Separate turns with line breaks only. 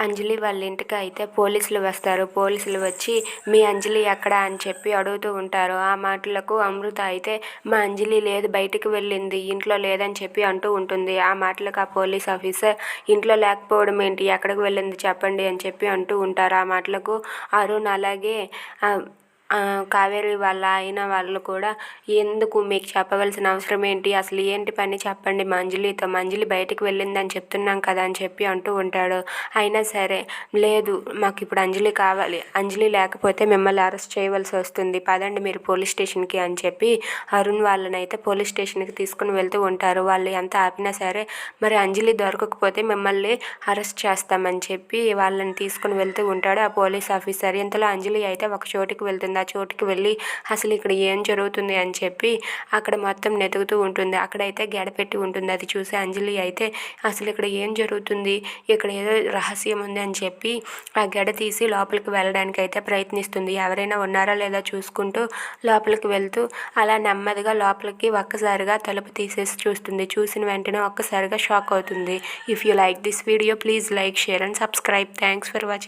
అంజలి వాళ్ళ ఇంటికి అయితే పోలీసులు వస్తారు. పోలీసులు వచ్చి మీ అంజలి ఎక్కడ? అని చెప్పి అడుగుతూ ఉంటారు. ఆ మాటలకు అమృత అయితే మా అంజలి లేదు బయటికి వెళ్ళింది ఇంట్లో లేదని చెప్పి అంటూ ఉంటుంది. ఆ మాటలకు ఆ పోలీస్ ఆఫీసర్ ఇంట్లో లేకపోవడం ఏంటి? ఎక్కడికి వెళ్ళింది? చెప్పండి అని చెప్పి అంటూ ఉంటారు. ఆ మాటలకు అరుణ్ అలాగే కావేరి వాళ్ళ ఆయన వాళ్ళు కూడా ఎందుకు మీకు చెప్పవలసిన అవసరం ఏంటి? అసలు ఏంటి పని? చెప్పండి మా అంజలితో బయటికి వెళ్ళిందని చెప్తున్నాం కదా అని చెప్పి అంటూ ఉంటాడు. అయినా సరే లేదు మాకు ఇప్పుడు అంజలి కావాలి. అంజలి లేకపోతే మిమ్మల్ని అరెస్ట్ చేయవలసి వస్తుంది. పదండి మీరు పోలీస్ స్టేషన్కి అని చెప్పి అరుణ్ వాళ్ళని అయితే పోలీస్ స్టేషన్కి తీసుకుని వెళ్తూ ఉంటారు. వాళ్ళు ఎంత ఆపినా సరే మరి అంజలి దొరకకపోతే మిమ్మల్ని అరెస్ట్ చేస్తామని చెప్పి వాళ్ళని తీసుకుని వెళ్తూ ఉంటాడు ఆ పోలీస్ ఆఫీసర్. ఇంతలో అంజలి అయితే ఒక చోటికి వెళ్తుంది. ఆ చోటుకి వెళ్ళి అసలు ఇక్కడ ఏం జరుగుతుంది అని చెప్పి అక్కడ మొత్తం నెతుకుతూ ఉంటుంది. అక్కడైతే గడపెట్టి ఉంటుంది. అది చూసి అంజలి అయితే అసలు ఇక్కడ ఏం జరుగుతుంది? ఇక్కడ ఏదో రహస్యం ఉంది అని చెప్పి ఆ గెడ తీసి లోపలికి వెళ్ళడానికి అయితే ప్రయత్నిస్తుంది. ఎవరైనా ఉన్నారా లేదా చూసుకుంటూ లోపలికి వెళ్తూ అలా నెమ్మదిగా లోపలికి ఒక్కసారిగా తలుపు తీసేసి చూస్తుంది. చూసిన వెంటనే ఒక్కసారిగా షాక్ అవుతుంది. If you like this video please like share and subscribe thanks for watching